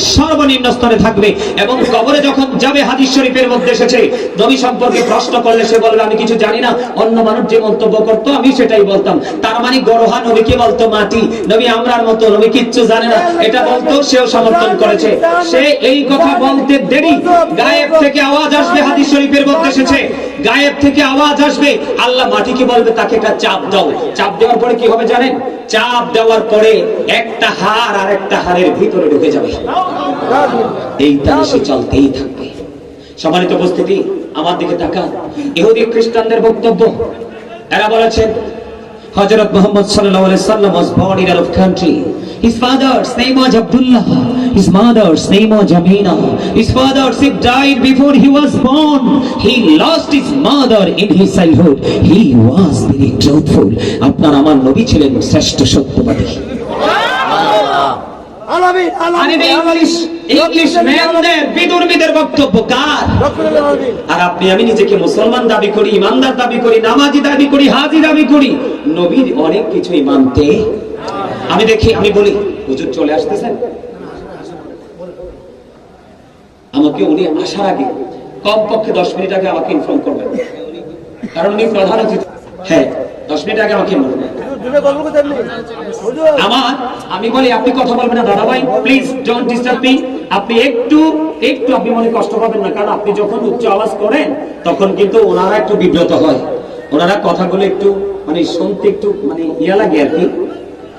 সর্বনিম্ন স্তরে থাকবে এবং কবরে যখন যাবে, হাদিস শরীফের মধ্যে এসেছে, নবী সম্পর্কে প্রশ্ন করলে সে বলবে, আমি কিছু জানি না, অন্য মানুষ যে মন্তব্য করতো, আমি সেটাই বলতাম। তার মানে গরহা নবীকে বলতো মাটি। নবী আমরার মতো, নবী কিচ্ছু জানে না। এটা বলতো, সেও সমর্থন করেছে। সে এই কথা বলতে দেরি। গায়েব থেকে আওয়াজ আসবে, হাদিস শরীফের মধ্যে এসেছে। গায়েব থেকে আওয়াজ আসবে, আল্লাহ মাটিকে বলবে তাকে একটা চাপ দাও। চাপ দেওয়ার পরে কি হবে জানেন? চাপ দেওয়ার পরে একটা হাড় আর একটা হাড়ের ভিতরে ঢুকে যাবে। এই তালে সে চলতেই থাকবে। সম্মানিত উপস্থিতি, আমার দিকে তাকান। ইহুদি খ্রিস্টানদের বক্তব্য, এরা বলেছেন হযরত Muhammad sallallahu alaihi wasallam was born in Arab country his father's name was Abdullah his mother's name was Amina his father she died before he was born he lost his mother in his childhood he was very truthful আপনার আমার নবী ছিলেন শ্রেষ্ঠ সত্যবাদী আলামিন আলামিন English English ম্যানদের বিদুর্মীদের বক্তব্য কার? আর আপনি আমি নিজেকে মুসলমান দাবি করি ইমানদার দাবি করি নামাজি দাবি করি হাজি দাবি করি। নবীর অনেক কিছুই মানতে। আমি দেখি আমি বলি হুজুর চলে আসতেছেন? আমাকে উনি আসার আগে কমপক্ষে দশ মিনিট আগে আমাকে ইনফর্ম করবেন। কারণ উনি প্রধান অতিথি। হ্যাঁ দশ মিনিট আগে আমাকে বলবেন তুমি গল্প করতে এমনি হুজুর আমার আমি বলি আপনি কথা বলবেন না দাদা ভাই প্লিজ ডোন্ট ডিস্টার্ব মি আপনি একটু একটু আপনি মনে কষ্ট পাবেন না কারণ আপনি যখন উচ্চ আওয়াজ করেন তখন কিন্তু ওনারা একটু বিব্রত হয়। ওনারা কথাগুলো একটু মানে শুনতে একটু মানে ইয়া লাগে আর কি।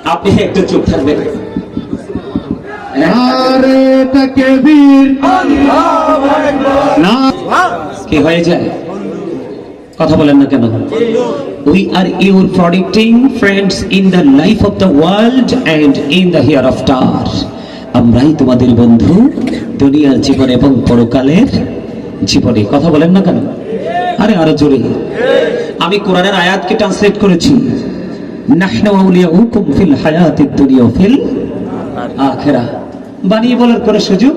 আপনি একটু চুপ থাকবেন। কি হয়ে যায় কথা বলেন না কেন? We are your predicting friends in the life of the world and in the hereafter আমরাই তোমাদের বন্ধু দুনিয়ার জীবন এবং পরকালের জীবনে। কথা বলেন না কেন? আরে আরও জোরে। আমি কোরআনের আয়াতকে ট্রান্সলেট করেছি। নাহনু আউলিয়াউকুম ফিল হায়াতিদ দুনিয়া ফিল আখিরাহ। বানিয়ে বলার কোনো সুযোগ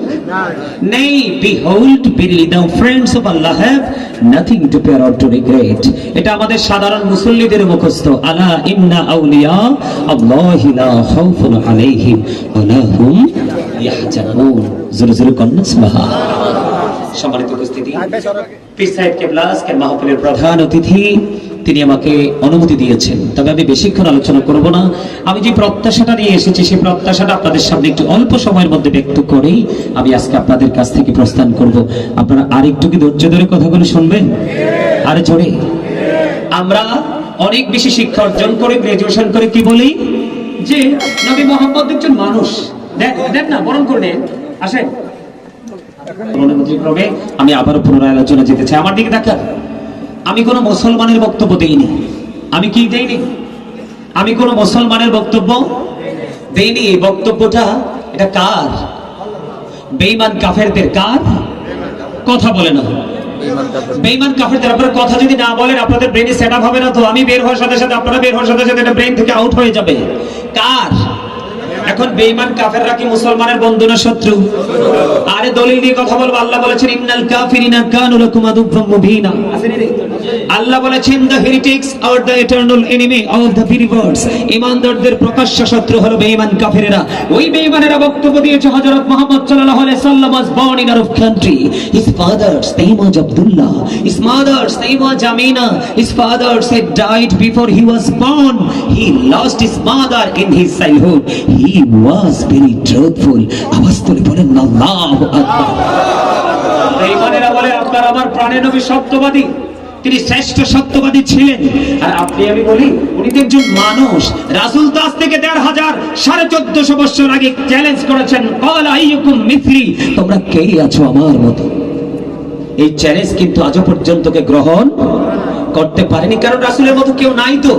নেই। Behold verily the friends of Allah, have nothing to fear or to regret. এটা আমাদের সাধারণ মুসল্লিদের মুখস্থ। আলা ইন্না আউলিয়া আল্লাহি লা খাউফুন আলাইহিম ওয়া লা হুম ইয়াহজানুন। জোরে জোরে কন্যা, সুবহান। সম্মানিত উপস্থিতি। পীর সাহেব কেবলা আজকের মাহফিলের প্রধান অতিথি। তিনি আমাকে অনুমতি দিয়েছেন। তবে আমি বেশিক্ষণ আলোচনা করব না। আমি যে প্রত্যাশাটা নিয়ে এসেছি, সেই প্রত্যাশাটা আপনাদের সামনে একটু অল্প সময়ের মধ্যে ব্যক্ত করেই আমি আজকে আপনাদের কাছ থেকে প্রস্থান করব। আপনারা আরেকটু কি ধৈর্য ধরে কথাগুলো শুনবেন? আরে জোরে। আমরা অনেক বেশি শিক্ষা অর্জন করে গ্রাজুয়েশন করে কি বলি? যে নবী মোহাম্মদ একজন মানুষ। দেখ না, বরণ করে নেন। আসেন। অনুমতি ক্রমে আমি আবারও পুনরায় আলোচনা যেতে চাই। আমার দিকে দেখা আমি কোনো মুসলমানের বক্তব্য দেইনি। আমি কি দেইনি? আমি কোনো মুসলমানের বক্তব্য দেইনি। এই বক্তব্যটা এটা কার? বেঈমান কাফেরদের কার? কথা বলে না। বেঈমান কাফেরদের আপনারা কথা যদি না বলেন, আপনাদের ব্রেনে সেট আপ হবে না তো আমি বের হওয়ার সাথে সাথে, আপনারা বের হওয়ার সাথে সাথে এটা ব্রেন থেকে আউট হয়ে যাবে। কার? এখন বেঈমান কাফেররা কি মুসলমানের বন্ধু না শত্রু? আরে দলিল দিয়ে কথা বলব। আল্লাহ বলেছেন, ইন্নাল কাফিরিনা কানু লাকুম আদুব্বাম মুবিনা। আল্লাহ বলেছেন the heretics are the eternal enemy of the believers ইমানদারদের প্রকাশ্য শত্রু হলো বেঈমান কাফেরেরা ওই বেঈমানেরা বক্তব্য দিয়েছে হযরত মুহাম্মদ সাল্লাল্লাহু আলাইহি সাল্লাম was born in Arab country his father's name was Abdullah his mother's name was Amina his father said died before he was born he lost his mother in his childhood he was very truthful আওয়াজ তুলে বলেন আল্লাহু আকবার বেঈমানেরা বলে আপনার আমার প্রাণের নবী সত্যবাদী তিনি শ্রেষ্ঠ সত্যবাদী ছিলেন। আর আপনি, আমি বলি, উনি তো একজন মানুষ। রাসুল দাস থেকে দেড় হাজার, সাড়ে চোদ্দশো বছর আগে চ্যালেঞ্জ করেছেন মিত্রি তোমরা কেই আছো আমার মতো? এই চ্যালেঞ্জ কিন্তু আজও পর্যন্ত কে গ্রহণ করতে পারেনি, কারণ রাসুলের মতো কেউ নাই তো।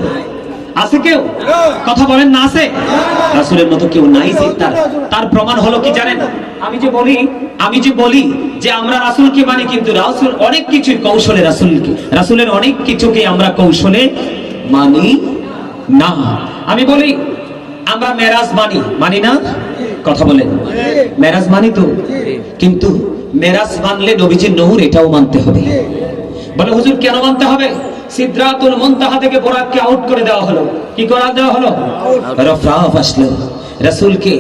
আছে কেউ? কথা বলেন না আছে? রাসুলের মতো কেউ নাই তার। তার প্রমাণ হলো কি জানেন? আমি যে বলি, আমি যে বলি যে আমরা রাসুলকে মানি, কিন্তু রাসুল অনেক কিছু কৌশলে রাসুলকে, রাসুলের অনেক কিছুকে আমরা কৌশলে মানি না। আমি বলি, আমরা মেরাজ মানি। মানি না? কথা বলেন। মেরাজ মানি তো? কিন্তু মেরাজ মানলে নবীজির নহুর এটাও মানতে হবে। বলে, হুজুর, কেন মানতে হবে? সিদ্ধাতুল মুনতাহা থেকে বোরাককে আউট করে দেওয়া হলো। কি করা দেওয়া হলো? রফরাফ আসলো রাসূলকে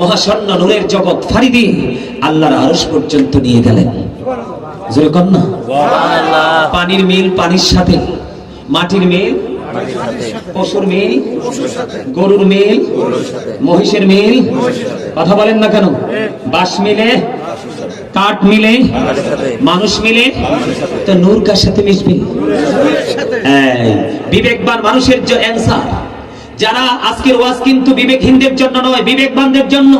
মহাশন্ন নূরের জগৎ ফাড়ি দিয়ে আল্লাহর আরশ পর্যন্ত নিয়ে গেলেন। জোরে কর না? পানির মিল পানির সাথে। মাটির মিল পশুর মিল গরুর মিল মহিষের মিল। কথা বলেন না কেন? বাস মিলে কাঠ মিলে মানুষ মিলে তো নূর কার সাথে মিশবে? এই, বিবেকবান মানুষের যে অ্যান্সার যারা আজকের ওয়াজ কিন্তু বিবেকহীনদের জন্য নয় বিবেকবানদের জন্য।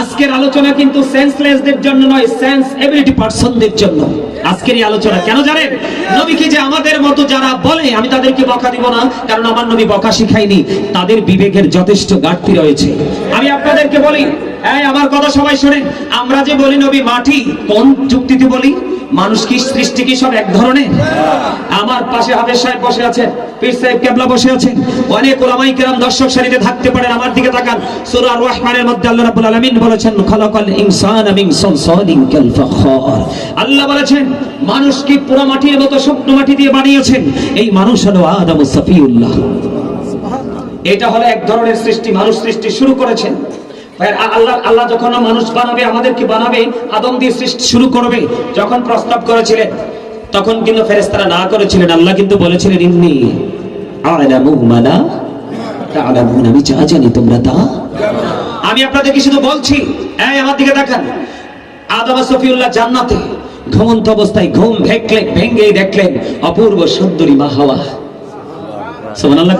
আজকের আলোচনা কিন্তু সেন্সলেসদের জন্য নয় সেন্স এবিলিটি পার্সনদের জন্য। আজকের এই আলোচনা কেন জানেন? নবীকে যে আমাদের মতো যারা বলে, আমি তাদেরকে বকা দিব না, কারণ আমার নবী বকা শিখাইনি তাদের বিবেকের যথেষ্ট ঘাটতি রয়েছে। আমি আপনাদেরকে বলি, এই, আমার কথা সবাই শোনেন। আমরা যে বলি নবী মাটি, কোন যুক্তিতে বলি? মানুষ কি সৃষ্টি কি সব এক ধরনের? আমার পাশে হাফেজ সাহেব বসে আছেন, পীর সাহেব কেবলা বসে আছেন। অনেক ওলামাই কেরাম দর্শক সারিতে থাকতে পারেন, আমার দিকে তাকান। সূরা আর রহমানের মধ্যে আল্লাহ রাব্বুল আলামিন বলেছেন, খালাকাল ইনসানা মিন সালসালিন কাল ফাখার। আল্লাহ বলেছেন, মানুষ কি পুরো মাটির মতো শুকনো মাটি দিয়ে বানিয়েছেন? এই মানুষ হলো আদম সফিউল্লাহ। এটা হলো এক ধরনের সৃষ্টি, মানুষ সৃষ্টি শুরু করেছেন। আল্লাহ আল্লাহ যখন মানুষ বানাবে, আমাদেরকে বানাবে, আদম দিয়ে সৃষ্টি শুরু করবে, যখন প্রস্তাব করেছিলেন, তখন কিন্তু ফেরেশতারা না করেছিলেন, আল্লাহ কিন্তু বলেছিলেন আমি যা জানি তোমরা তা আমি আপনাদেরকে শুধু বলছি, এই আমার দিকে তাকান। আদম সফিউল্লাহ জান্নাতে ঘুমন্ত অবস্থায় ঘুম ভেকলেন দেখলেন অপূর্ব সুন্দরী মা হাওয়া। সুবহানাল্লাহ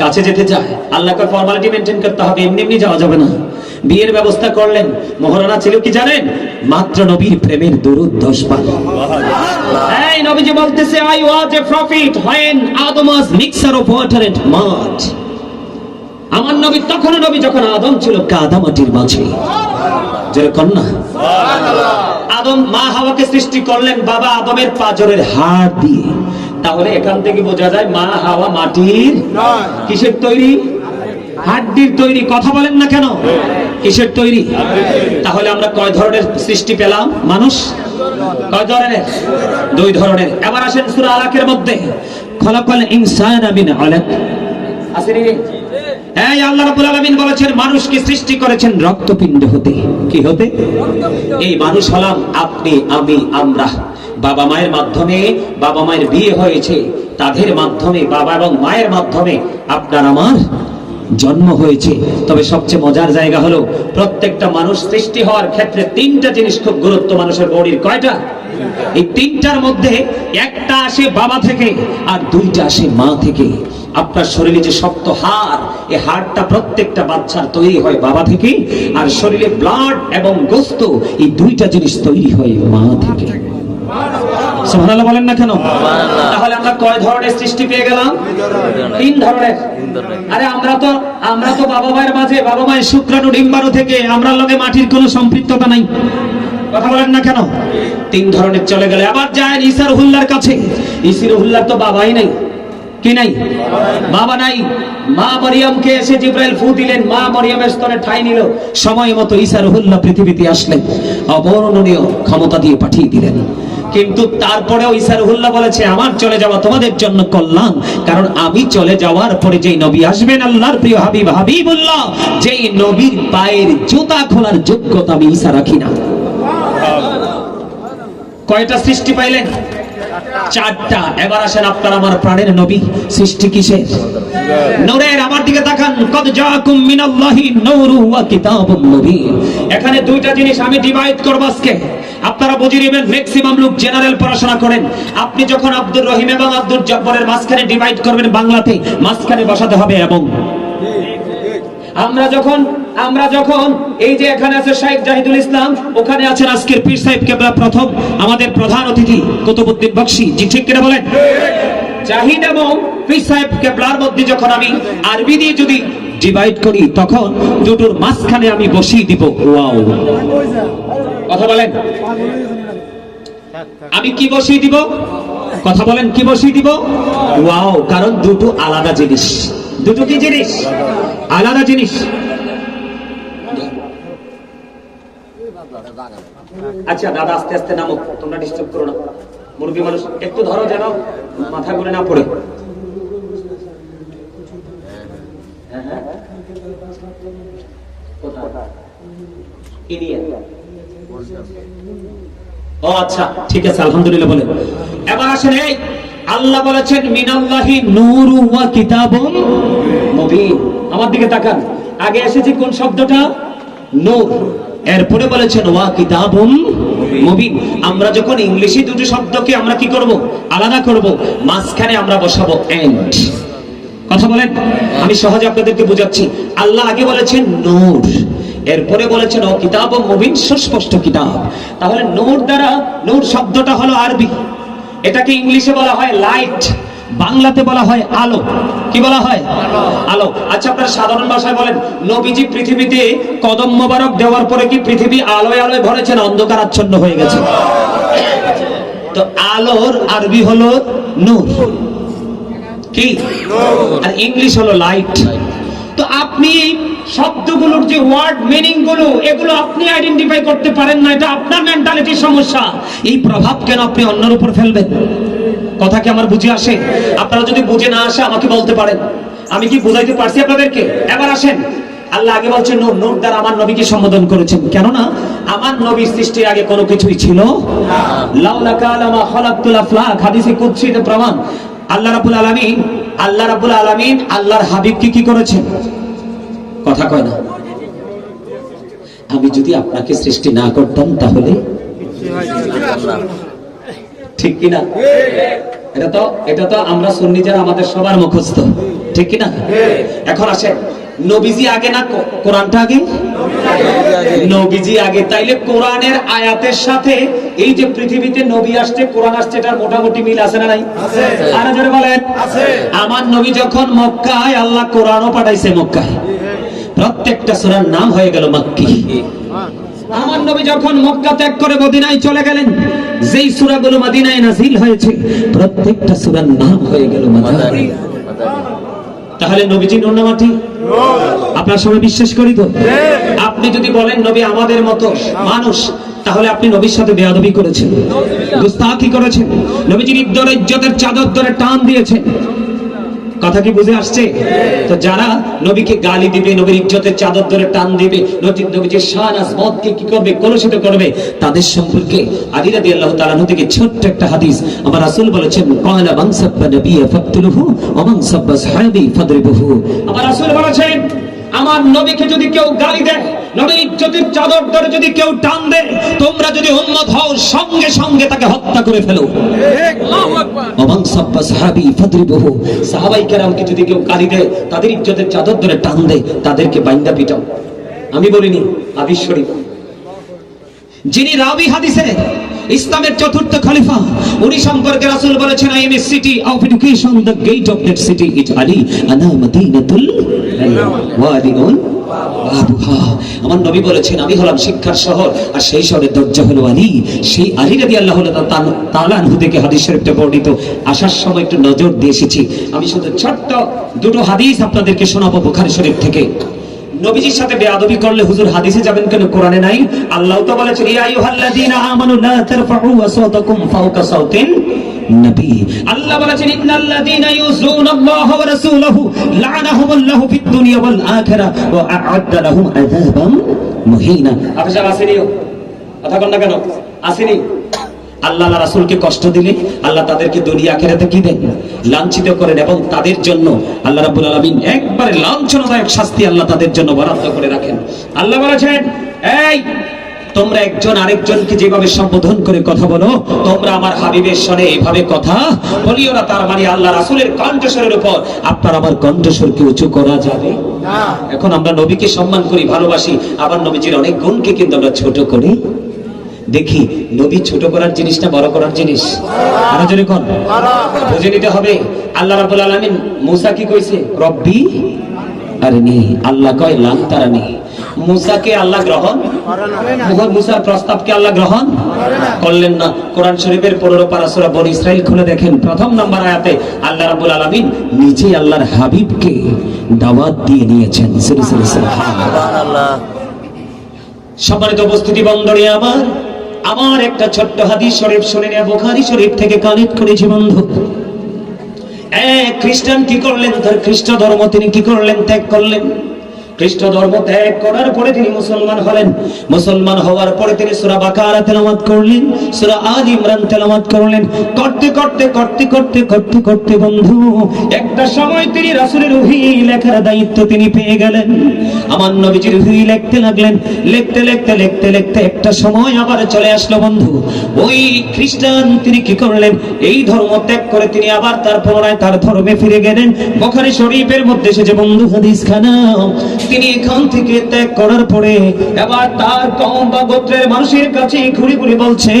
কাছে যেতে চায় আল্লাহকে ফর্মালিটি মেনটেন করতে হবে এমনি এমনি যাওয়া যাবে না। বিয়ের ব্যবস্থা করলেন মহারানা ছিল কি জানেন? মাত্র নবীর প্রেমের দরুদ দশ বার এই নবীজি বলতেছে I was a prophet when Adam was mixture of water and mud আমার নবী তখন নবী যখন আদম ছিল কাদা মাটির মাঝে। জোরে কন্যা আদম মা হাওয়াকে সৃষ্টি করলেন বাবা আদমের পাজরের হাড় দিয়ে। তাহলে এখান থেকে বোঝা যায় মা হাওয়া মাটির কিসের তৈরি? হাড্ডির তৈরি। কথা বলেন না কেন? কিসের তৈরি? তাহলে আমরা কয় ধরনের সৃষ্টি পেলাম? মানুষ? কয় ধরনের? দুই ধরনের। এবার আসেন সুরা আলাকের মধ্যে। খলাকাল ইনসান আমিন আলাক। আসেনি? এই আল্লাহ রাব্বুল আলামিন বলেছেন, মানুষকে সৃষ্টি করেছেন রক্তপিণ্ড হতে। কি হতে? এই মানুষ হলাম আপনি, আমি, আমরা। বাবা মায়ের মাধ্যমে বাবা মায়ের বিয়ে হয়েছে, তাদের মাধ্যমে, বাবা এবং মায়ের মাধ্যমে আপনার আমার জন্ম হয়েছে। তবে সবচেয়ে মজার জায়গা হলো, প্রত্যেকটা মানুষ সৃষ্টি হওয়ার ক্ষেত্রে তিনটা জিনিস খুব গুরুত্ব মানুষের বডির, কয়টা? এই তিনটার মধ্যে একটা আসে বাবা থেকে, আর দুইটা আসে মা থেকে। আপনার শরীরে যে শক্ত হাড় এই হাড়টা প্রত্যেকটা বাচ্চার তৈরি হয় বাবা থেকে আর শরীরে ব্লাড এবং গোস্ত এই দুইটা জিনিস তৈরি হয় মা থেকে। সুবহানাল্লাহ বলেন না কেন? তাহলে আমরা কয় ধরনের সৃষ্টি পেয়ে গেলাম? তিন ধরনের। আরে আমরা তো আমরা তো বাবা মায়ের মাঝে বাবা মায়ের শুক্রাণু ডিম্বাণু থেকে আমরা লগে মাটির কোনো সম্পৃক্ততা নাই। কথা বলেন না কেন? তিন ধরনের চলে গেলে। আবার যায় ইসার হুল্লার কাছে। ইসির হুল্লার তো বাবাই নাই। কি নাই? বাবা নাই। মা মরিয়মকে এসে জিব্রাইল ফু দিলেন। মা মরিয়মের স্তরে ঠাই নিল। সময় মতো ঈসা রহুল্লাহ পৃথিবীতে আসলেন। অবর্ণনীয় ক্ষমতা দিয়ে পাঠিয়ে দিলেন। কিন্তু তারপরেও ঈসা রহুল্লাহ বলেছে, আমার চলে যাওয়া তোমাদের জন্য কল্যাণ। কারণ আমি চলে যাওয়ার পরে যেই নবী আসবেন, আল্লাহর প্রিয় হাবিব হাবিবুল্লাহ, যেই নবীর পায়ের জুতা খোলার যোগ্যতা আমি ঈসা রাখি না। কয়টা সৃষ্টি পাইলেন? চারটা। এবার আসেন আপনার আমার প্রাণের নবী। সৃষ্টি কিসের? নূরের আমার দিকে কদ জাকুম মিনাল্লাহি নূরু ওয়া কিতাবুন এখানে দুইটা জিনিস আমি ডিভাইড করব আজকে। আপনারা বুঝে নেবেন ম্যাক্সিমাম লোক জেনারেল পড়াশোনা করেন। আপনি যখন আব্দুর রহিম এবং আব্দুল জব্বরের মাঝখানে ডিভাইড করবেন বাংলাতে, মাঝখানে বসাতে হবে এবং। আমরা যখন আমরা যখন এই যে এখানে আছে শাইখ জাহিদুল ইসলাম, ওখানে আছেন আজকের পীর সাহেব কেবলা প্রথম, আমাদের প্রধান অতিথি কুতুবুদ্দিন বক্সি। জি, ঠিক কিনা বলেন? জাহিদ এবং পীর সাহেব কেবলার মধ্যে যখন আমি আরবি দিয়ে যদি ডিভাইড করি, তখন দুটোর মাঝখানে আমি বসিয়ে দিব, ওয়াও। কথা বলেন? আমি কি বসিয়ে দিব? কথা বলেন, কি বসিয়ে দিব? ওয়াও, কারণ দুটো আলাদা জিনিস। দুটো কি জিনিস? আলাদা জিনিস। আচ্ছা দাদা আস্তে আস্তে নামো। তোমরা ডিস্টার্ব করো না। মুরগি মানুষ একটু ধরো যেন মাথা ঘুরে না পড়ে। হ্যাঁ, হ্যাঁ। ও আচ্ছা ঠিক আছে আলহামদুলিল্লাহ বলেন। এবার আসেন এই আল্লাহ বলেছেন মিনাল্লাহি নূরু ওয়া কিতাবুম মুবিন। আমার দিকে তাকান। আগে এসেছে কোন শব্দটা? নূর। এরপরে বলেছেন, ওয়া কিতাবুম মুবিন। আমরা যখন ইংলিশে দুটো শব্দকে আমরা কি করব? আলাদা করব। মাঝখানে আমরা বসাবো এন্ড কথা বলেন? আমি সহজে আপনাদেরকে বুঝাচ্ছি। আল্লাহ আগে বলেছেন, নূর। এরপরে বলেছেন ও কিতাব ও মুবিন। সুস্পষ্ট কিতাব। তাহলে নূর দ্বারা, নূর শব্দটা হলো আরবি। এটাকে ইংলিশে বলা হয় লাইট। বাংলাতে বলা হয় আলো। কি বলা হয়? আলো। আচ্ছা আপনারা সাধারণ ভাষায় বলেন, নবীজি পৃথিবীতে কদম মোবারক দেওয়ার পরে কি পৃথিবী আলোয় আলোয় ভরেছে না অন্ধকার আচ্ছন্ন হয়ে গেছে। তো আলোর আরবি হলো নূর। কি? আর ইংলিশ হলো লাইট। তো আপনি এই শব্দগুলোর যে ওয়ার্ড মিনিংগুলো এগুলো আপনি আইডেন্টিফাই করতে পারেন না, এটা আপনার মেন্টালিটির সমস্যা। এই প্রভাব কেন আপনি অন্যের উপর ফেলবেন? কথা কি আমার বুঝে আসে? আপনারা যদি বুঝে না আসে, আমাকে বলতে পারেন। আমি কি বুঝাইতে পারছি আপনাদেরকে? এবার আসেন। আল্লাহ আগে বলছেন, নূর নূর দ্বারা আমার নবীকে সম্বোধন করেছেন। কেননা, আমার নবীর সৃষ্টির আগে কোনো কিছুই ছিল হাদিসে কুদসি এটা প্রমাণ। আল্লাহ রাব্বুল আলামিন, আল্লাহ রাব্বুল আলামিন আল্লাহর হাবিবকে কি করেছেন? কথা কয় না। আমি যদি আপনাকে সৃষ্টি না করতাম তাহলে? ঠিক কিনা? এটা তো এটা তো আমরা সুন্নি যারা আমাদের সবার মুখস্থ। ঠিক কিনা? এখন আসে নবীজি আগে না কোরআনটা আগে? নবীজি আগে। তাইলে কোরআনের আয়াতের সাথে এই যে পৃথিবীতে নবী আসছে কোরআন আসছে এটার মোটামুটি মিল আছে না নাই? আরও জোরে বলেন। আমার নবী যখন মক্কায় আল্লাহ কোরআনও পাঠাইছে মক্কায়। প্রত্যেকটা সূরার নাম হয়ে গেল মাক্কি। আমার নবী যখন মক্কা ত্যাগ করে মদিনায় চলে গেলেন, যেই সূরাগুলো মদিনায় নাজিল হয়েছে, প্রত্যেকটা সূরার নাম হয়ে গেল তাহলে নবীজি নন্নামাটি আপনার সবাই বিশ্বাস করি তো? আপনি যদি বলেন, নবী আমাদের মতো মানুষ, তাহলে আপনি নবীর সাথে বেয়াদবি করেছেন। গুস্তাখি করেছেন। নবীজির ইজ্জতের ইজ্জতের চাদর ধরে টান দিয়েছেন। কথা কি বুঝে আসছে? তো যারা নবীকে গালি দিবে, নবীর ইজ্জতের চাদর ধরে টান দিবে, নবীর নবীজির শান আজমতকে কি করবে, কলুষিত করবে, তাদের সম্পর্কে আলী রাদিয়াল্লাহু তাআলা আনহু থেকে ছোট্ট একটা হাদিস। আমার রাসূল বলেছেন ক্বালা মান সাব্বা নাবিয়্যা ফাকতুলুহু ওয়া মান সাব্বা সাহাবী ফাদরিবুহু। আমার রাসূল বলেছেন, আমার নবীকে যদি কেউ গালি দেয় নবীর ইজ্জতের চাদর ধরে যদি কেউ টান দেয় তোমরা যদি উম্মত হও সঙ্গে সঙ্গে তাকে হত্যা করে ফেলো। অবাং সাব্বা সাহাবি ফাদরিবহু। সাহাবাই কেরামকে যদি কেউ গালি দেয় তাদের ইজ্জতের চাদর ধরে টান দেয় তাদেরকে বাইন্দা পিটাও। আমি বলিনি শরীফ যিনি রাবি হাদিসে ইসলামের চতুর্থ খলিফা উনি সম্পর্কে রাসূল বলেছেন I am a city of education the gate of that city is Ali আনা মাদিনাতুল আমার নবী বলেছেন, আমি হলাম শিক্ষার শহর, আর সেই শহরের দরজা হলো আলী। সেই আলী রাদি আল্লাহ তাআলা আনহু থেকে হাদিস শরীফটা বর্ণিত। আসার সময় একটু নজর দিয়ে এসেছি। আমি শুধু ছোট্ট দুটো হাদিস আপনাদেরকে শোনাবো বুখারী শরীফ থেকে। নবীজির সাথে বেয়াদবি করলে হুজুর হাদিসে যাবেন কেন? কোরআনে নাই। আল্লাহ তো বলেছেন নবী আল্লাহ বলেছেন, ইন্নাল্লাযীনা ওয়া রাসূলাহু লা'নাহুমুল্লাহু ফিদ দুনিয়া ওয়াল ওয়া লাহুম আযাবাম মুহিনা। কথা কন? আসেনি? আল্লাহ কষ্ট দিলে, আল্লাহ তাদেরকে দুনিয়া আখেরাতে কি দেন? লাঞ্ছিত করেন এবং তাদের জন্য আল্লাহ রাব্বুল আলামিন একবারে লাঞ্ছনাদায়ক শাস্তি আল্লাহ তাদের জন্য বরাদ্দ করে রাখেন। আল্লাহ বলেছেন, এই তোমরা একজন আরেকজনকে যেভাবে সম্বোধন করে কথা বলো, তোমরা আমার হাবিবের সনে এভাবে কথা বলিও না, তার মানে আল্লাহ রাসূলের কণ্ঠস্বরের উপর। আপনার আমার কণ্ঠস্বরকে উঁচু করা যাবে? এখন আমরা নবীকে সম্মান করি, ভালোবাসি, আবার নবীজির অনেক গুণকে কিন্তু আমরা ছোট করি। দেখি, নবী ছোট করার জিনিসটা বড় করার জিনিস? আরও কোন। বুঝে নিতে হবে। আল্লাহ রাব্বুল আলামিন মুসা কি কইছে? রব্বি আরে নেই আল্লাহ কয় লান তারা নেই মুসাকে আল্লাহ গ্রহণ? মুসার প্রস্তাবকে আল্লাহ গ্রহণ? করলেন না। কোরআন শরীফের পনেরো পারা সূরা বনি ইসরাইল খুলে দেখেন প্রথম নাম্বার আয়াতে আল্লাহ রাব্বুল আলামিন নিজে আল্লাহর হাবিবকে দাওয়াত দিয়ে নিয়েছেন সম্মানিত উপস্থিতি বন্দরে আমার আমার একটা ছোট্ট হাদিস শরীফ শুনে নেয়া বোখারি শরীফ থেকে কালেক্ট করেছি বন্ধু খ্রিস্টান কি করলেন? তার খ্রিস্ট ধর্ম তিনি কি করলেন? ত্যাগ করলেন। খ্রিস্ট ধর্ম ত্যাগ করার পরে তিনি মুসলমান হলেন। মুসলমান হওয়ার পরে তিনি সূরা বাকারা তেলাওয়াত করলেন, সূরা আল ইমরান তেলাওয়াত করলেন। করতে করতে করতে করতে করতে করতে বন্ধু, একটা সময় তিনি রাসূলের রুহি লেখার দায়িত্ব তিনি পেয়ে গেলেন। আমার নবীজির রুহি লিখতে লাগলেন, লিখতে লিখতে লিখতে লিখতে একটা সময় আবার চলে আসলো বন্ধু। ওই খ্রিস্টান তিনি কি করলেন? এই ধর্ম ত্যাগ করে তিনি আবার তার পুনরায় তার ধর্মে ফিরে গেলেন। বোখারি শরীফের মধ্যে এসেছে বন্ধু হাদিস খানা তিনি এখান থেকে ত্যাগ করার পরে এবার তার কম বা গোত্রের মানুষের কাছে ঘুরে ঘুরে বলছে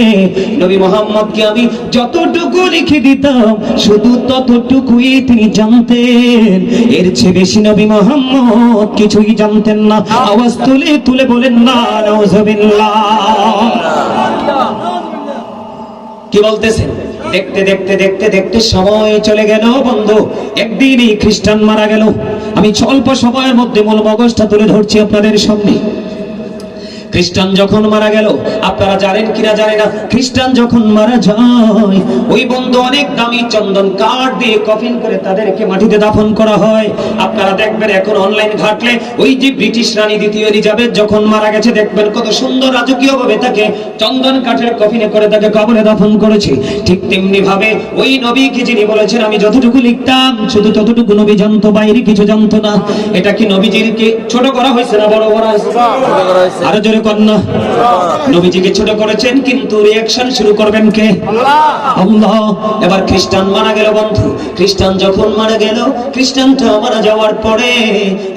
নবী মোহাম্মদকে আমি যতটুকু লিখে দিতাম শুধু ততটুকুই তিনি জানতেন। এর চেয়ে বেশি নবী মোহাম্মদ কিছুই জানতেন না। আওয়াজ তুলে তুলে বলেন না কি বলতেছেন? দেখতে দেখতে দেখতে দেখতে সময় চলে গেল বন্ধু। একদিন এই খ্রিস্টান মারা গেল। আমি স্বল্প সময়ের মধ্যে মূল মগজটা তুলে ধরছি আপনাদের সামনে। খ্রিস্টান যখন মারা গেল আপনারা জানেন কিনা জানে না খ্রিস্টান যখন মারা যায় ওই বন্ধু অনেক দামি চন্দন কাঠ দিয়ে কফিন করে তাদেরকে মাটিতে দাফন করা হয়। আপনারা দেখবেন এখন অনলাইন ঘাটলে ওই যে ব্রিটিশ রানী দ্বিতীয় এলিজাবেথ যখন মারা গেছে দেখবেন কত সুন্দর রাজকীয় ভাবে তাকে চন্দন কাঠের কফিনে করে তাকে কবরে দাফন করেছে। ঠিক তেমনি ভাবে ওই নবী নবীকে যিনি বলেছেন আমি যতটুকু লিখতাম শুধু ততটুকু নবী জানতো বাইরে কিছু জানতো না। এটা কি নবীজিকে ছোট করা হয়েছে? না বড় করা হয়েছে। আরও জোরে কন্যা। নবীজিকে ছোট করেছেন কিন্তু রিয়াকশন শুরু করবেন কে? আল্লাহ। এবার খ্রিস্টান মারা গেল বন্ধু। খ্রিস্টান যখন মারা গেল খ্রিস্টানটা মারা যাওয়ার পরে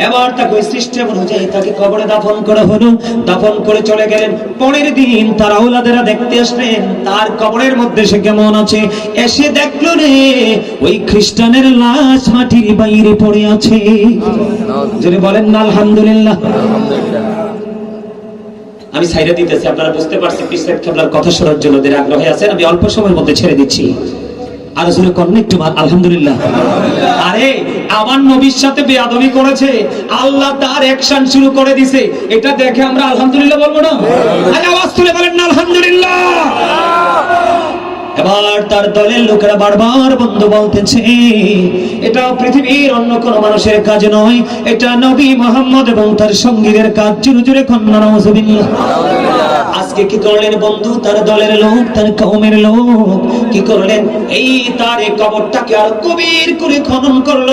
এবার তাকে সিস্টেম অনুযায়ী তাকে কবরে দাফন করা হলো। দাফন করে চলে গেলেন। পরের দিন তার আওলাদেরা দেখতে আসলেন তার কবরের মধ্যে সে কেমন আছে? এসে দেখল রে ওই খ্রিস্টানের লাশ মাটির বাইরে পড়ে আছে। যদি বলেন না আলহামদুলিল্লাহ। আমি সাইরা দিতেছি, আপনারা বুঝতে পারছি পিসের আপনার কথা শোনার জন্য ওদের আগ্রহে আছেন, আমি অল্প সময়ের মধ্যে ছেড়ে দিচ্ছি। আলোচনা আলহামদুলিল্লাহ। আরে, আমার সাথে করেছে, আল্লাহ তার শুরু করে দিছে, এটা দেখে আমরা আলহামদুলিল্লাহ বলব না? বলেন আলহামদুলিল্লাহ। এবার তার দলের লোকেরা বারবার বন্ধু বলতেছে এটা পৃথিবীর অন্য কোন মানুষের কাজ নয়। এটা নবী মোহাম্মদ এবং তার সঙ্গীদের কাজ। জুড়ে জুড়ে নওয়াজুবিল্লাহ আজকে কি করলেন বন্ধু? তার দলের লোক, তার কওমের লোক কি করলেন? এই তার এই কবরটাকে আর কবির করে খনন করল।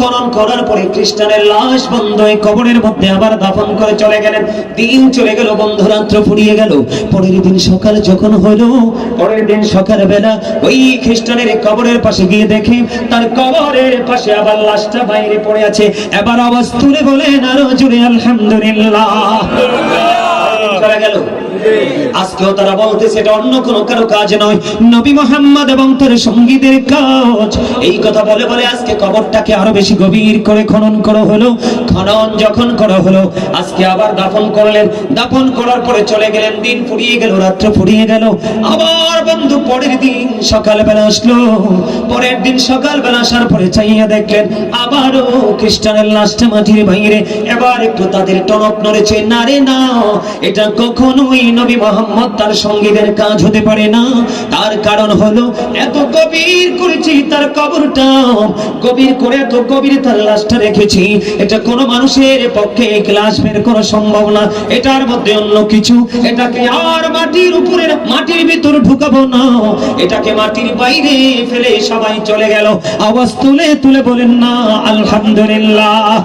খনন করার পরে খ্রিস্টানের লাশ বন্ধ এই কবরের মধ্যে আবার দাফন করে চলে গেলেন। দিন চলে গেল, বন্ধ রাত্র ফুরিয়ে গেল। পরের দিন সকাল যখন হলো, পরের দিন সকাল বেলা ওই খ্রিস্টানের কবরের পাশে গিয়ে দেখে তার কবরের পাশে আবার লাশটা বাইরে পড়ে আছে। এবার আওয়াজ তুলে বলে আরও জুড়ে আলহামদুলিল্লাহ। গেল। আজকেও তারা বলতেছে এটা অন্য কোনো কারও কাজ নয়। নবী মোহাম্মদ এবং তার সঙ্গীদের কাজ। এই কথা বলে বলে আজকে কবরটাকে আরও বেশি গভীর করে খনন করা হলো। খনন যখন করা হলো, আজকে আবার দাফন করলেন। দাফন করার পরে চলে গেলেন, দিন ফুরিয়ে গেল, রাত্র ফুরিয়ে গেল। আবার বন্ধু, পরের দিন সকালবেলা আসলো। পরের দিন সকালবেলা আসার পরে চাইয়া দেখলেন, আবারও খ্রিস্টানের লাশটা মাটির বাইরে। এবার একটু তাদের টনক নড়েছে। না রে না, এটা কখনোই নবী মোহাম্মদ তার সঙ্গীদের কাজ হতে পারে না। তার কারণ হলো এত গভীর করেছি তার কবরটা। গভীর করে এত গভীর তার লাশটা রেখেছি। এটা কোনো মানুষের পক্ষে এক লাশ বের করা সম্ভব না। এটার মধ্যে অন্য কিছু। এটাকে আর মাটির উপরে, মাটির ভিতর ঢুকাবো না। এটাকে মাটির বাইরে ফেলে সবাই চলে গেল। আওয়াজ তুলে তুলে বলেন না, আলহামদুলিল্লাহ।